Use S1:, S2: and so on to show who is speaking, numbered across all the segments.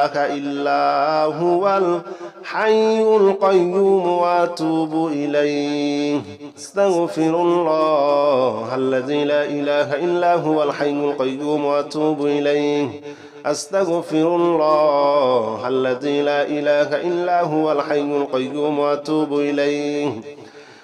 S1: إله إلا هو الحي القيوم وأتوب إليه. استغفر الله الذي لا إله إلا هو الحي القيوم وأتوب إليه. أستغفر الله الذي لا إله إلا هو الحي القيوم وأتوب إليه.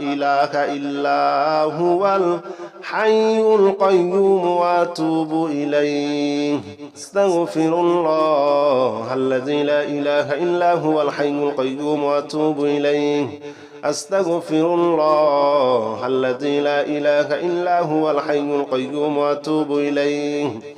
S1: إله إلا هو الحي القيوم وأتوب إليه. أستغفر الله الذي لا إله إلا هو الحي القيوم وأتوب إليه. أستغفر الله الذي لا إله إلا هو الحي القيوم وأتوب إليه.